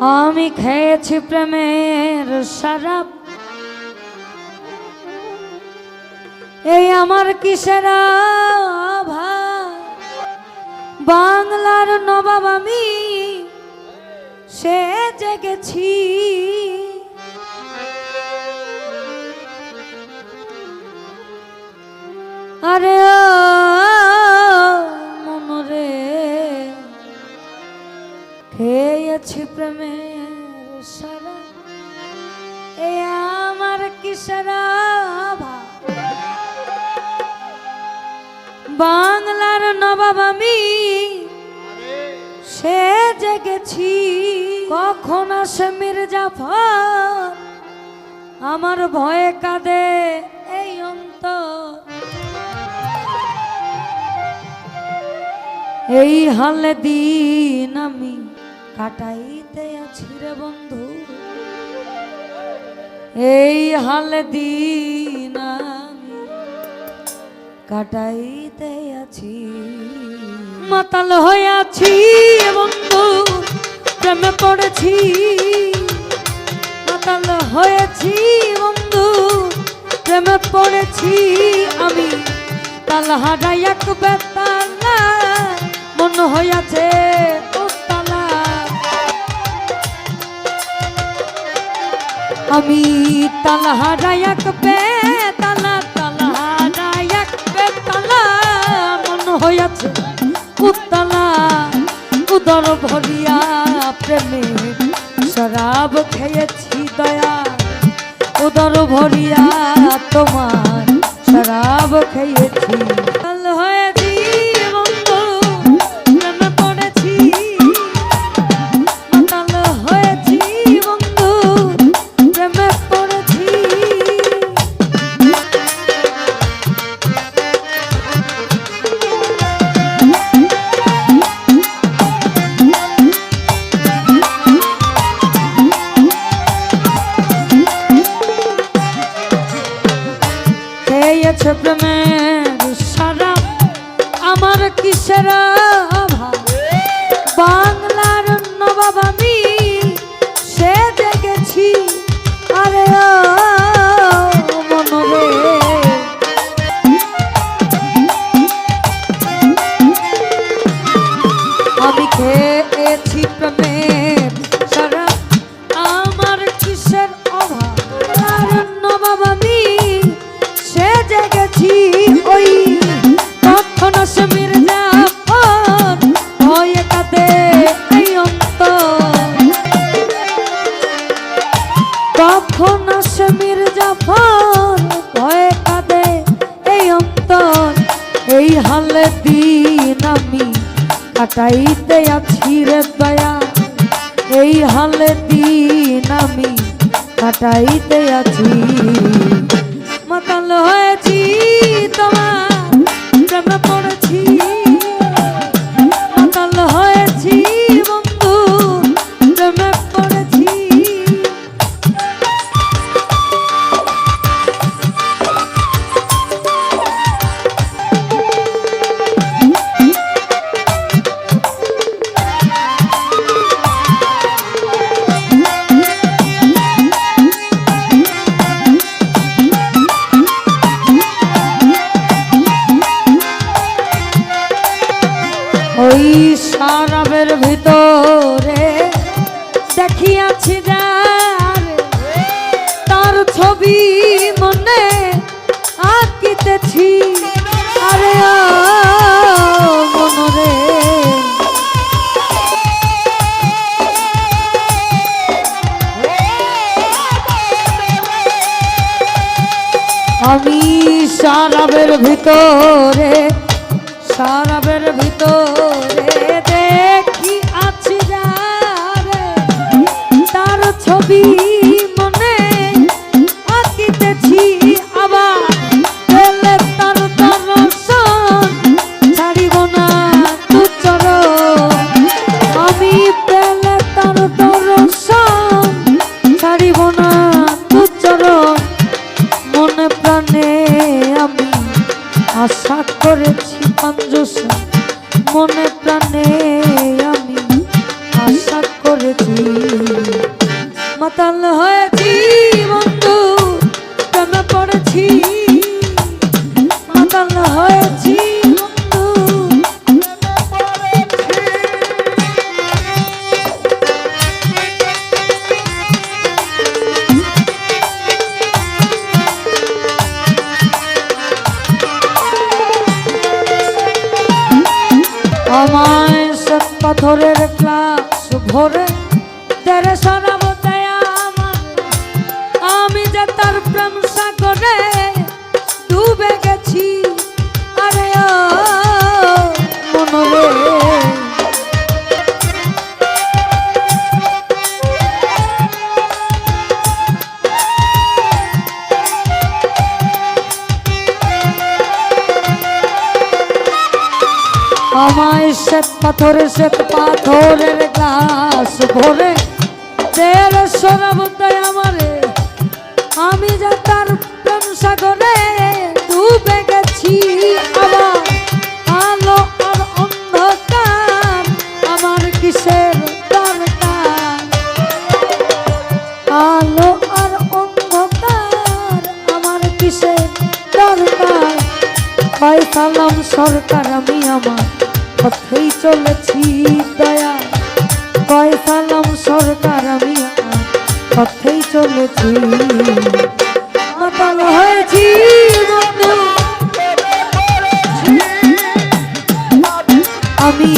আমি খেয়েছি প্রেমের সারাপ এই আমার কিসের? বাংলার নবাব আমি সে জেগেছি আরে মনরে খেয়েছি প্রেমের সারা। এ আমার কিসের? বাংলার নবাব আমি, সে জেগেছি কখন আসে মির্জাফর আমার ভয়ে কাঁদে এই অন্তর। এই হালে দিন আমি কাটাইতে আছি রে বন্ধু। এই হালে দিন আমি কাটাইতে আছি। মাতাল হয়ে আছি বন্ধু, প্রেমে পড়েছি। মাতাল হয়েছি বন্ধু, প্রেমে পড়েছি আমি। তাল হারাই এক বেতালা, মন হইয়াছে আমি তাল হারাই এক বেতালা তাল হারাই এক বেতালা মন হইয়াছে উতলা উদর ভরিয়া প্রেমে শরাব খেয়েছি দয়া। উদর ভরিয়া তোমার শরাব খেয়েছি। হয়েছি কিসের দিন আমি কাটাইতে আছি রে দয়া। এই হালে দিন আমি কাটাইতে আছি। মাতাল হয়েছি আমি সারাবের ভিতরে সারাবের ভিতরে দেখি আছি যারে। তার ছবি সব ক্লাস ভরে আমায় শ্বেত পাথরে শ্বেত পাথরের গ্লাস ভরে। তের সরব দয় আমারে, আমি যে তার প্রেম সাগরে ডুবে গেছি। আমার আলো আর অন্ধকার, আমার কিসের দরকার? আলো আর অন্ধকার, আমার কিসের দরকার? হয় সালাম সরকার আমি আমার। পথেই চলেছি, দয়া। কয় সালাম সরকার আমি পথেই চলেছি। মাতাল হয়েছি আমি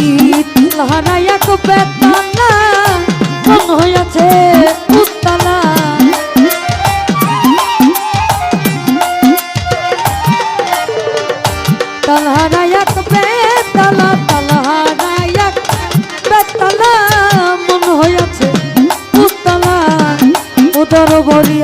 হারাইয়া তো বেতালা বেতালা